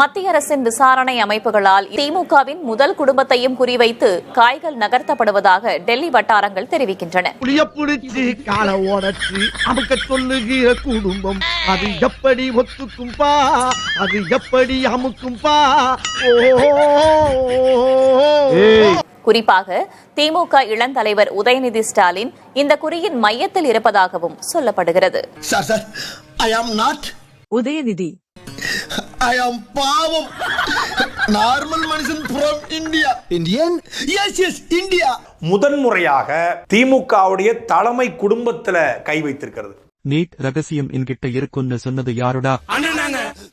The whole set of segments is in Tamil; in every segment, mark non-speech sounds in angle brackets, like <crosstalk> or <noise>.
மத்திய அரசின் விசாரணை அமைப்புகளால் திமுகவின் முதல் குடும்பத்தையும் குறிவைத்து காய்கள் நகர்த்தப்படுவதாக டெல்லி வட்டாரங்கள் தெரிவிக்கின்றன. குடும்பம். அது எப்படி எப்படி குறிப்பாக திமுக இளந்தலைவர் உதயநிதி ஸ்டாலின் இந்த குறியின் மையத்தில் இருப்பதாகவும் சொல்லப்படுகிறது. Sir sir I am not Udhayanidhi ஐ ஆம் பாவம் நார்மல் மனுஷன் from India Indian yes yes India முதன்முறையாக திமுகவுடைய தலைமை குடும்பத்துல கை வைத்திருக்கிறது. நீட் ரகசியம் என்கிட்ட இருக்குன்னு சொன்னது யாருடா?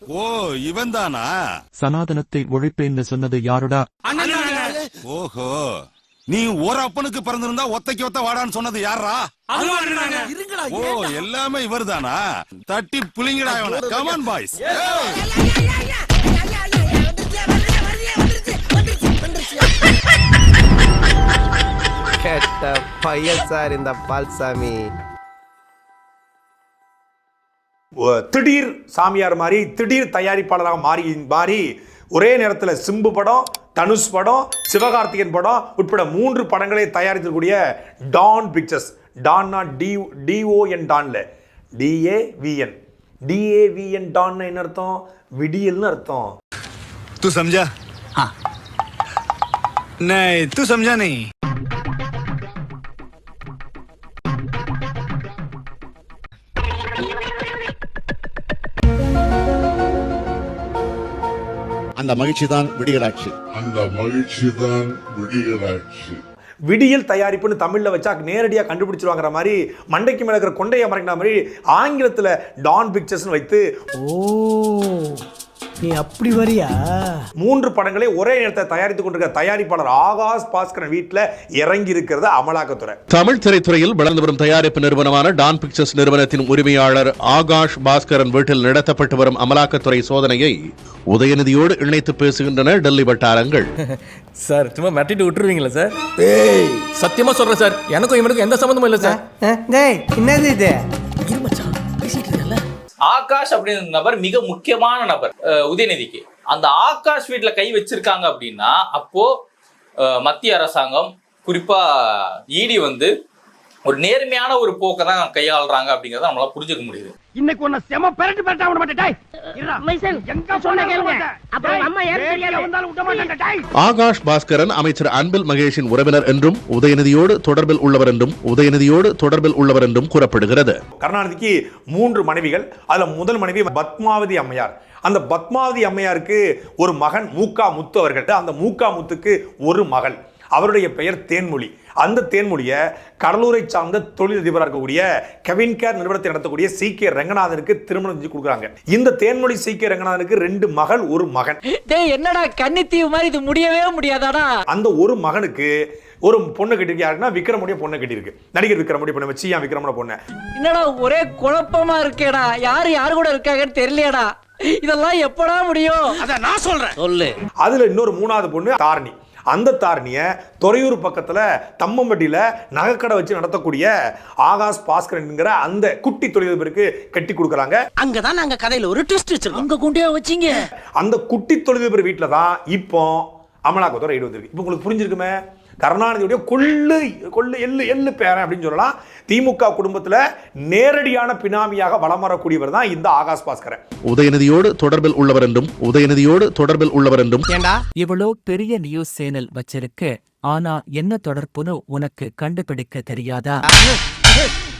ஓ இவன் தானா சனாதனத்தை ஒழிப்பேன்னு சொன்னது யாருடா? ஓஹோ. நீ ஒரு அப்பனுக்கு பிறந்திருந்தா ஒத்தைக்கு ஒத்த வாடான்னு சொன்னது யாரா ஓ எல்லாமே இவர்தானா? தட்டி புளிங்கடா கமான் பாய்ஸ் கெட்ட பையன் சார் இந்த பால்சாமி. திடீர் சாமியார் மாதிரி திடீர் தயாரிப்பாளராக மாறி மாறி ஒரே நேரத்தில் சிம்பு படம் தனுஷ் படம் சிவகார்த்திகன் படம் உட்பட மூன்று படங்களை தயாரித்திருக்கூடிய டான் பிக்சர்ஸ். டான்னா D TON டான்ல. D A V N. D A V N Dawn என்ன அர்த்தம்? விடியல்னு அர்த்தம். தூ சம்ஜா நை தூ சம்ஜா நை. அந்த மகிழ்ச்சி தான் விடியலாட்சி அந்த மகிழ்ச்சி தான் விடியலாட்சி விடியல் தயாரிப்புன்னு தமிழில் வச்சா நேரடியாக கண்டுபிடிச்சிருவாங்கிற மாதிரி மண்டைக்கு மேலே இருக்கிற கொண்டையை மறைக்கிற மாதிரி ஆங்கிலத்தில் டான் பிக்சர்ஸ்னு வைத்து ஓ. நீ அப்படி வரியா? மூன்று படங்களை ஒரே நேரத்தை தயாரித்துக் கொண்டிருக்கிற தயாரிப்பாளர் ஆகாஷ் பாஸ்கரன் வீட்டில் இறங்கி இருக்கிறது அமலாக்கத்துறை. தமிழ் திரைத்துறையில் வளர்ந்து வரும் தயாரிப்பு நிறுவனமான டான் பிக்சர்ஸ் நிறுவனத்தின் உரிமையாளர் ஆகாஷ் பாஸ்கரன் வீட்டில் நடத்தப்பட்டு வரும் அமலாக்கத்துறை சோதனையை உதயநிதியோடு இணைத்து பேசுகின்றன டெல்லி வட்டாரங்கள். <laughs> சார் சும்மா மிரட்டிட்டு விட்டுருவீங்களா சார்? சத்தியமா சொல்றேன் சார். எனக்கும் இவனுக்கும் எந்த சம்மந்தமும் இல்லை சார். என்னது இது? ஆகாஷ் அப்படிங்கிற நபர் மிக முக்கியமான நபர் உதயநிதிக்கு. அந்த ஆகாஷ் வீட்டில் கை வச்சிருக்காங்க அப்படின்னா அப்போ மத்திய அரசாங்கம் குறிப்பா இடி வந்து ஒரு நேர்மையான ஒரு போக்கை தான் கையாளுறாங்க அப்படிங்கறத நம்மளால புரிஞ்சுக்க முடியுது. இன்னைக்கு உன்னை செம பெரட்டு பெரட்டா விட மாட்டேன். டேய் இருடா. எங்க சொன்ன கேளுங்க. அப்புறம் அம்மா ஏன் தெரியாது வந்தாலும் விட மாட்டேன் டேய். ஆகாஷ் பாஸ்கரன் அமைச்சர் அன்பில் மகேஷின் உறவினர் என்றும் உதயநிதியோடு தொடர்பில் உள்ளவர் என்றும் உதயநிதியோடு தொடர்பில் உள்ளவர் என்றும் கூறப்படுகிறது. கருணாநிதிக்கு மூன்று மனைவிகள் அதுல முதல் மனைவி பத்மாவதி அம்மையார். அந்த பத்மாவதி அம்மையாருக்கு ஒரு மகன் மூக்கா முத்து அவர்கள். அந்த மூக்கா முத்துக்கு ஒரு மகள். அவருடைய பெயர் தேன்மொழி. அந்த தேன்மொழியை கடலூரை சார்ந்த தொழிலதிபராக இருக்கக்கூடிய கெவின் கேர் நிறுவனத்தை நடத்தக்கூடிய சி. கே. ரங்கநாதனுக்கு திருமணம் செஞ்சு கொடுக்குறாங்க. இந்த தேன்மொழி சி. கே. ரங்கநாதனுக்கு ரெண்டு மகள் ஒரு மகன். டேய் என்னடா கன்னித்தீவு மாதிரி இது முடியவே முடியாதாடா? அந்த ஒரு மகனுக்கு ஒரு பொண்ணு கட்டிருக்கு யாருன்னா விக்ரமுடைய பொண்ணை கட்டியிருக்கு. நடிகர் விக்ரமுடைய பொண்ணை வச்சு ஏன் விக்ரமோட பொண்ணு? என்னடா ஒரே குழப்பமா இருக்கேடா. யாரு யாரு கூட இருக்காங்கன்னு தெரியலையாடா. இதெல்லாம் எப்படா முடியும்? அத நான் சொல்றேன். சொல்லு. அதுல இன்னொரு மூணாவது பொண்ணு தாரணி. அந்த தாரணிய துறையூர் பக்கத்துல தம்மம்பட்டியில நகைக்கடை வச்சு நடத்தக்கூடிய ஆகாஷ் பாஸ்கரன்ங்கிற அந்த குட்டி தொழிலதிபருக்கு கட்டி கொடுக்குறாங்க. அங்கதான் நாங்க கதையில ஒரு ட்விஸ்ட் வச்சிருக்கோம். அங்க கொண்டே வச்சீங்க. அந்த குட்டி தொழிலதிபர் வீட்டில் தான் இப்போ அமலாக்கத்துறை ரைடு வந்திருக்கு இப்போ உங்களுக்கு புரிஞ்சிருக்குமே? கருணாநிதியுடைய கொள்ளு கொள்ளு எள்ளு எள்ளு பேரன் அப்படின்னு சொல்லலாம். திமுக குடும்பத்துல நேரடியான பினாமியாக வலம் வரக்கூடியவர் தான் இந்த ஆகாஷ் பாஸ்கரன். உதயநிதியோடு தொடர்பில் உள்ளவர் என்றும் உதயநிதியோடு தொடர்பில் உள்ளவர் என்றும். ஏண்டா? இவ்வளோ பெரிய நியூஸ் சேனல் வச்சிருக்கு. ஆனா என்ன தொடர்புன்னு உனக்கு கண்டுபிடிக்க தெரியாதா?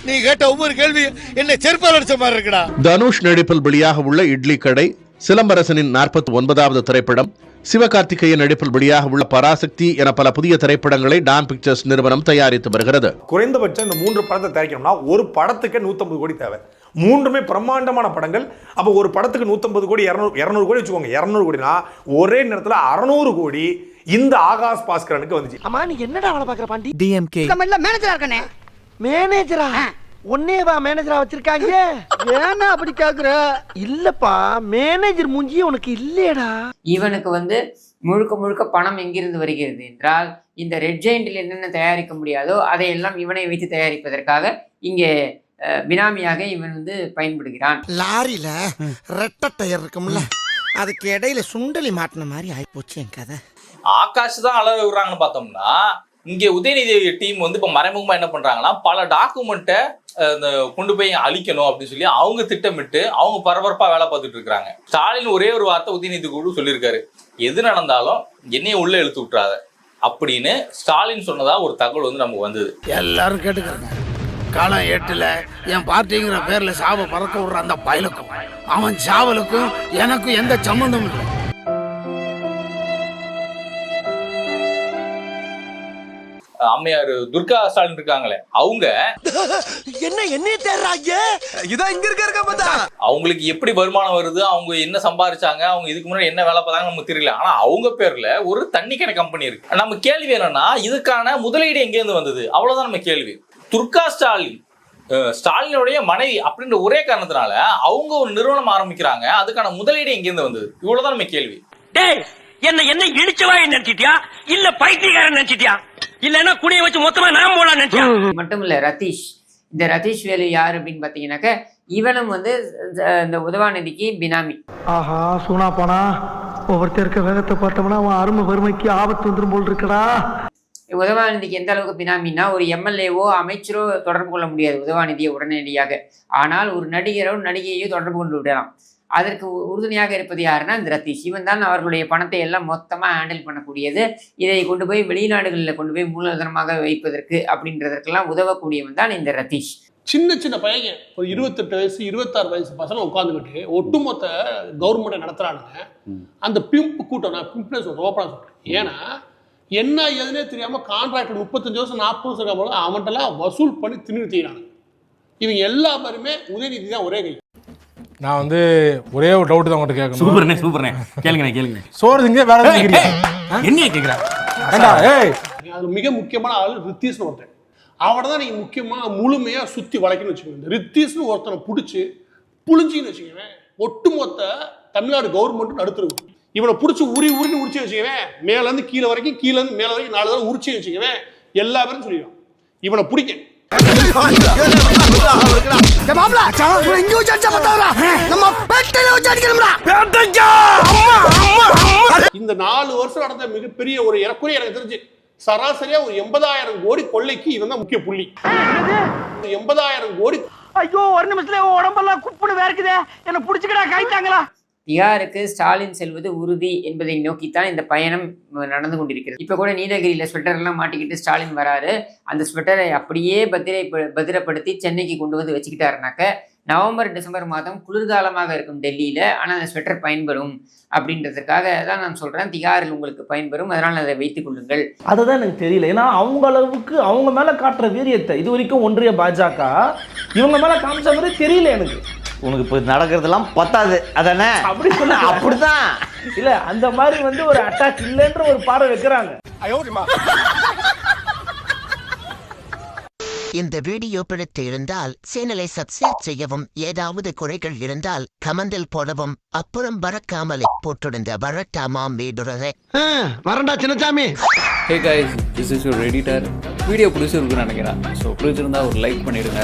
நீ கேட்ட ஒவ்வொரு கேள்வி என்ன செருப்பால் அடிச்ச மாதிரி இருக்குடா. தனுஷ் நடிப்பில் வெளியாக உள்ள இட்லி கடை சிலம்பரசனின் நாற்பத்தி ஒன்பதாவது திரைப்படம் சிவகார்த்திகேயன் நடிப்பில் வெளியாக உள்ள பராசக்தி என பல புதிய திரைப்படங்களை டான் பிக்சர்ஸ் நிறுவனம் தயாரித்து வருகிறது. குறைந்தபட்சம் இந்த மூன்று படத்தை தயாரிக்கணும்னா ஒரு படத்துக்கு 150 கோடி தேவை. மூன்றுமே பிரம்மாண்டமான படங்கள். அப்போ ஒரு படத்துக்கு 150 கோடி இரநூறு இரநூறு கோடி வச்சுக்கோங்க. இரநூறு கோடினா ஒரே நேரத்தில் அறநூறு கோடி இந்த ஆகாஷ் பாஸ்கரனுக்கு வந்துச்சு. அம்மா நீ என்னடா வேலை பாக்குற பாண்டி? டிஎம்கே மேனேஜரா இருக்கனே. மேனேஜரா உன்னேவா மேனேஜரா வச்சிருக்காங்க? ஏன்னா அப்படி கேக்குற? இல்லப்பா மேனேஜர் மூஞ்சியே உனக்கு இல்லையடா. இவனுக்கு வந்து முழுக்க முழுக்க பணம் எங்கிருந்து வருகிறது என்றால் இந்த ரெட் ஜெயிண்டில் என்னென்ன தயாரிக்க முடியாதோ அதையெல்லாம் இவனை வைத்து தயாரிப்பதற்காக இங்கே அஹ், பினாமியாக இவன் வந்து பயன்படுகிறான். லாரியில ரெட்ட டயர் இருக்கும்ல அதுக்கு இடையில சுண்டலி மாட்டின மாதிரி ஆயிப்போச்சு என் கதை. ஆகாஷ் தான் அலற விடுறாங்கன்னு பார்த்தோம்னா இங்கே உதயநிதி டீம் வந்து இப்போ மறைமுகமாக என்ன பண்ணுறாங்கன்னா பல டாக்குமெண்ட்டை கொண்டு போய் அழிக்கணும் அப்படின்னு சொல்லி அவங்க திட்டமிட்டு அவங்க பரபரப்பாக வேலை பார்த்துட்டு இருக்கிறாங்க. ஸ்டாலின் ஒரே ஒரு வார்த்தை உதயநிதி குழு சொல்லியிருக்காரு. எது நடந்தாலும் என்னையே உள்ள இழுத்து விட்டுறாத அப்படின்னு ஸ்டாலின் சொன்னதா ஒரு தகவல் வந்து நமக்கு வந்தது. எல்லாரும் கேட்டுக்கிறாங்க. காலம் எட்டுல என் பார்ட்டிங்கிற பேர்ல சாவை பறக்க விடுற அந்த பயலுக்கும் அவன் சாவலுக்கும் எனக்கும் எந்த சம்மந்தமும் இல்லை. அம்மையார் துர்கா ஸ்டாலின் இருக்காங்களே அவங்க <laughs> என்ன என்னைய தேடுறாங்க? இதான் இங்க இருக்க இருக்க பார்த்தா. அவங்களுக்கு எப்படி வருமானம் வருது அவங்க என்ன சம்பாதிச்சாங்க அவங்க இதுக்கு முன்னாடி என்ன வேலை பார்த்தாங்க நமக்கு தெரியல. ஆனா அவங்க பேர்ல ஒரு தண்ணி கடை கம்பெனி இருக்கு. நம்ம கேள்வி என்னன்னா இதுக்கான முதலீடு எங்கேருந்து வந்தது? அவ்வளவுதான் நம்ம கேள்வி. துர்கா ஸ்டாலின் ஸ்டாலினுடைய மனைவி அப்படின்ற ஒரே காரணத்தினால அவங்க ஒரு நிறுவனம் ஆரம்பிக்கிறாங்க அதுக்கான முதலீடு எங்கேருந்து வந்தது? இவ்வளவுதான் நம்ம கேள்வி. டேய் என்ன என்ன இடிச்சவா நினைச்சிட்டியா? இல்ல பைத்தியக்காரன் நினைச்சிட்டியா? இல்லன்னா குடிய வச்சு மொத்தமா நான் போலாம் நினைச்சியா மட்டும் இல்ல ரதீஷ். இந்த ரதீஷ் வேலு யார் அப்படின்னு பாத்தீங்கன்னாக்க இவனும் வந்து இந்த உதவாநிதிக்கு பினாமி. ஆஹா சூனா போனா ஒவ்வொருத்தர் இருக்க வேகத்தை பார்த்தோம்னா அவன் அருமை வறுமைக்கு ஆபத்து வந்துரும் போல் இருக்கடா. உதவாநிதிக்கு எந்த அளவுக்கு பினாமின்னா ஒரு எம்எல்ஏவோ அமைச்சரோ தொடர்பு கொள்ள முடியாது உதவாநிதியை உடனடியாக. ஆனால் ஒரு நடிகரோ நடிகையோ தொடர்பு கொண்டு விடலாம். அதற்கு உறுதுணையாக இருப்பது யாருன்னா இந்த ரத்தீஷ் இவன் தான் அவர்களுடைய பணத்தை எல்லாம் மொத்தமாக ஹேண்டில் பண்ணக்கூடியது. இதை கொண்டு போய் வெளிநாடுகளில் கொண்டு போய் மூலதனமாக வைப்பதற்கு அப்படின்றதற்கெல்லாம் உதவக்கூடியவன் தான் இந்த ரத்தீஷ். சின்ன சின்ன பையங்க. ஒரு இருபத்தெட்டு வயசு இருபத்தாறு வயசு பசங்க உட்காந்துக்கிட்டு ஒட்டுமொத்த கவர்மெண்ட்டை நடத்துறானுங்க. அந்த பிம்ப் கூட்டம் நான் பிம்ப்னே சொல்றேன் ஓப்பனாக சொல்றேன். ஏன்னா என்ன ஏதுனே தெரியாம கான்ட்ராக்டர் முப்பத்தஞ்சு வருஷம் நாற்பது வருஷம் அவன்கிட்டலாம் வசூல் பண்ணி தின்னு தீரானுங்க இவங்க எல்லா பேருமே உதயநிதி தான் ஒரே கை. நான் வந்து ஒரே ஒரு டவுட் தான் உங்கள்கிட்ட கேட்கணும். சூப்பர்ண்ணே சூப்பர்ண்ணே கேளுங்க கேளுங்க சோறு திங்க வேற எதுவும் கேக்குறியா? என்ன கேட்குறா ஏண்டா, ஏய். அது மிக முக்கியமான ஆள் ரித்தீஷ்னு ஒருத்தன். அவனை தான் நீங்கள் முக்கியமாக முழுமையாக சுற்றி வளைக்கணும்னு வச்சுக்கோங்க. இந்த ரித்தீஷ்னு ஒருத்தனை பிடிச்சி புளிஞ்சின்னு வச்சுக்கோங்க. ஒட்டுமொத்த தமிழ்நாடு கவர்மெண்ட் நடுத்துருக்கும் இவனை பிடிச்சி உரி உரின்னு உரிச்சு வச்சுக்கவேன் மேலேருந்து கீழே வரைக்கும் கீழேருந்து மேலே வரைக்கும் நாலு தடவை உரிச்சு வச்சுக்கவேன் எல்லா பேரும் சொல்லிடுவான். இவனை பிடிக்க இந்த நாலு வருஷம் நடந்த மிகப்பெரிய ஒரு இறக்குறை எனக்கு தெரிஞ்சு சராசரியா ஒரு எண்பதாயிரம் கோடி கொள்ளைக்கு இவன் தான் முக்கிய புள்ளி. எண்பதாயிரம் கோடி ஐயோ ஒரு நிமிஷத்துல உடம்பெல்லாம் குப்புன்னு வேர்க்குதே. என்ன புடிச்சுக்கடா கைத்தாங்களா திகாருக்கு ஸ்டாலின் செல்வது உறுதி என்பதை நோக்கித்தான் இந்த பயணம் நடந்து கொண்டிருக்கிறது. இப்போ கூட நீலகிரியில் ஸ்வெட்டர்லாம் மாட்டிக்கிட்டு ஸ்டாலின் வராரு. அந்த ஸ்வெட்டரை அப்படியே பத்திரை பத்திரப்படுத்தி சென்னைக்கு கொண்டு வந்து வச்சுக்கிட்டாருனாக்க நவம்பர் டிசம்பர் மாதம் குளிர்காலமாக இருக்கும் டெல்லியில் ஆனால் அந்த ஸ்வெட்டர் பயன்படும். அப்படின்றதுக்காக தான் நான் சொல்கிறேன் திகாரில் உங்களுக்கு பயன்பெறும் அதனால் அதை வைத்துக் கொள்ளுங்கள். அதுதான் எனக்கு தெரியல. ஏன்னா அவங்க அளவுக்கு அவங்க மேலே காட்டுற வீரியத்தை இது வரைக்கும் ஒன்றிய பாஜக இவங்க மேலே காமிச்ச மாதிரி தெரியல எனக்கு. உனக்கு இப்போ நடக்கிறதெல்லாம் பத்தாது. அதானே? அப்படி சொல்ல அப்படிதான் இல்ல அந்த மாதிரி வந்து ஒரு அட்டாக் இல்லைன்ற ஒரு பார்வை வைக்கிறாங்க. இந்த வீடியோ பிடித்து இருந்தால் சேனலை சப்ஸ்கிரைப் செய்யவும் ஏதாவது குறைகள் இருந்தால் கமெண்டில் போடவும் அப்புறம் பறக்காமலே போட்டிருந்த வரட்டாமாம் வீடுறதை வரண்டா Chinnasamy hey guys this is your editor video பிடிச்சிருக்குன்னு நினைக்கிறேன். ஸோ பிடிச்சிருந்தா ஒரு லைக் பண்ணிடுங்க.